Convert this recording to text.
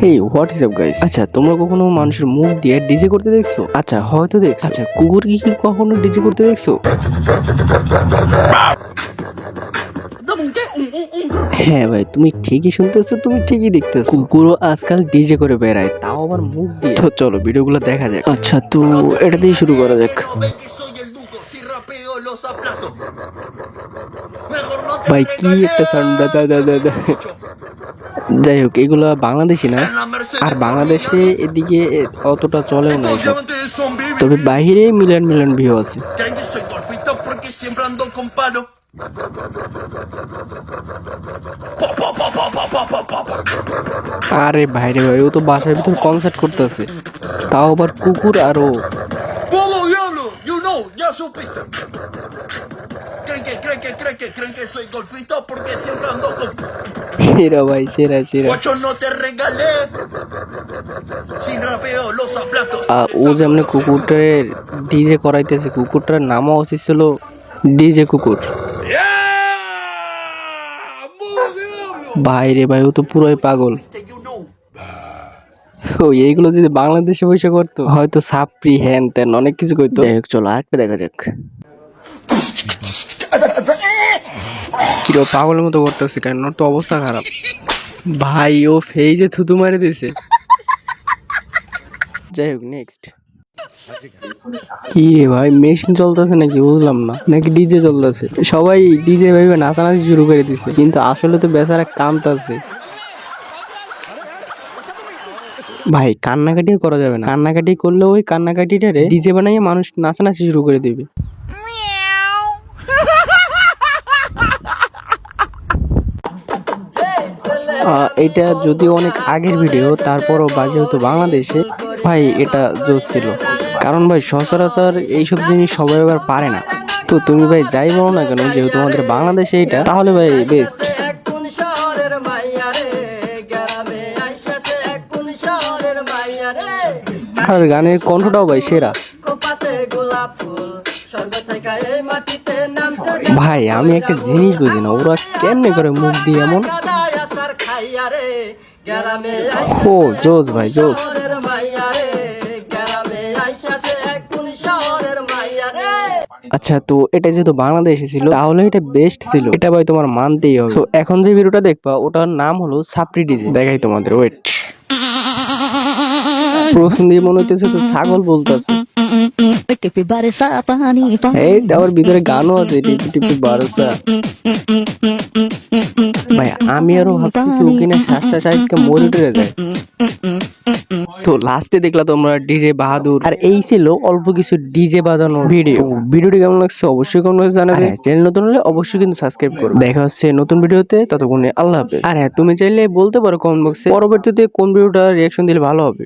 Hey what is up guys আচ্ছা তোমরা কখনো মানুষের মুখ দিয়ে ডিজে করতে দেখছ? আচ্ছা হয়তো দেখছ। আচ্ছা কুকুর কি কখনো ডিজে করতে দেখছ? হ্যাঁ ভাই তুমি ঠিকই শুনতেছো তুমি ঠিকই দেখতেছো। কুকুরও আজকাল ডিজে করে বেড়ায় তাও আবার মুখ দিয়ে। তো চলো ভিডিওগুলো দেখা যাক। আচ্ছা তো এটা দিয়ে শুরু করা যাক। ভাই কি একটা সাউন্ড দাদা দাদা দাদা। যাই হোক এগুলো বাংলাদেশি না। আর বাংলাদেশে এদিকে অতটা চলেও না তবে বাহিরে মিলিয়ন মিলিয়ন ভিউ আছে। আরে বাইরে ভাই ও তো বাসার ভিতর কনসার্ট করতেছে। তাও আবার কুকুর আর ও। ¿Creen que, creen que, creen que, creen que soy golfista porque siempre ando con... সেরা ভাই সেরা সেরা Guacho, no te regalé. Si rapeo los aplatos. আর ও যেমন কুকুরটার ডিজে করাইতেছে কুকুরটার নামও উচিত ছিল ডিজে কুকুর Yeah! ¡Polo ভাই ও তো পুরোই পাগল তো এইগুলো যদি বাংলাদেশে বসে করতো হয়তো সাপ্রি হ্যান ত্যান অনেক কিছু করতো চলো আরেকটা দেখা যাক কিরো পাগলের মতো করতেছে কেন? তো অবস্থা খারাপ। ভাই ও ফেইজে থুতু মারে দিছে। যাই হোক নেক্সট কি রে ভাই মেশিন চলতেছে নাকি? বুঝলাম না। নাকি ডিজে চলতেছে? সবাই ডিজে ভাইবে নাচানাচি শুরু করে দিছে। কিন্তু আসলে তো বেচারা কামতাছে ভাই কান্নাকাটি করা যাবে না। কান্নাকাটি করলে ওই কান্নাকাটিটারে ডিজে বানাইয়ে মানুষ নাচানাচি শুরু করে দিবে। এটা যদিও অনেক আগের ভিডিও, তারপরও বাজে হতো বাংলাদেশে, ভাই, এটা জোর ছিল। কারণ ভাই, সচরাচর এইসব জিনিস সবাই আবার পারে না। তো তুমি ভাই, যাই বলো না কেন, যেহেতু আমাদের বাংলাদেশে এটা, তাহলে ভাই বেস্ট আর গানের কণ্ঠটাও ভাই সেরা। ভাই, আমি একটা জিনিস বুঝি না ওরা কেমনে করে মুখ দিয়ে এমন কাদায় খাইয়া রে গ্রামে ও জোজ ভাই জোজ মাইয়া রে গ্রামে আইসাছে এক শহরের মাইয়া রে। আচ্ছা তো এটা যেহেতু বাংলাদেশে ছিল তাহলে এটা বেস্ট ছিল। এটা ভাই তোমার মানতেই হবে। তো এখন যে ভিডিওটা দেখবা ওটার নাম হলো সাপ্রি ডিজে। দেখাই তোমাদের ওয়েট দিয়ে মনে হইতেছে তো ছাগল বলতেছে। টিপি বারিসা পানি পানি। এই তার ভিতরে গানও আছে টিপি টিপি বারসা। ভাই আমি আরও ভাবতেছি শ্বাসটা সাহিত্যকে মরে টরে যায়। তো লাস্টে দেখলা তোমরা ডিজে বাহাদুর। আর এই ছিল অল্প কিছু ডিজে বাজানো ভিডিও। ভিডিওটি কেমন লাগছে অবশ্যই কমেন্ট জানাবে। চ্যানেল নতুন হলে অবশ্যই কিন্তু সাবস্ক্রাইব করবে। দেখা হচ্ছে নতুন ভিডিওতে ততক্ষণে আল্লাহ হাফেজ। আর হ্যাঁ তুমি চাইলে বলতে পারো কমেন্ট বক্সে পরবর্তীতে কোন ভিডিওটা রিয়াকশন দিলে ভালো হবে।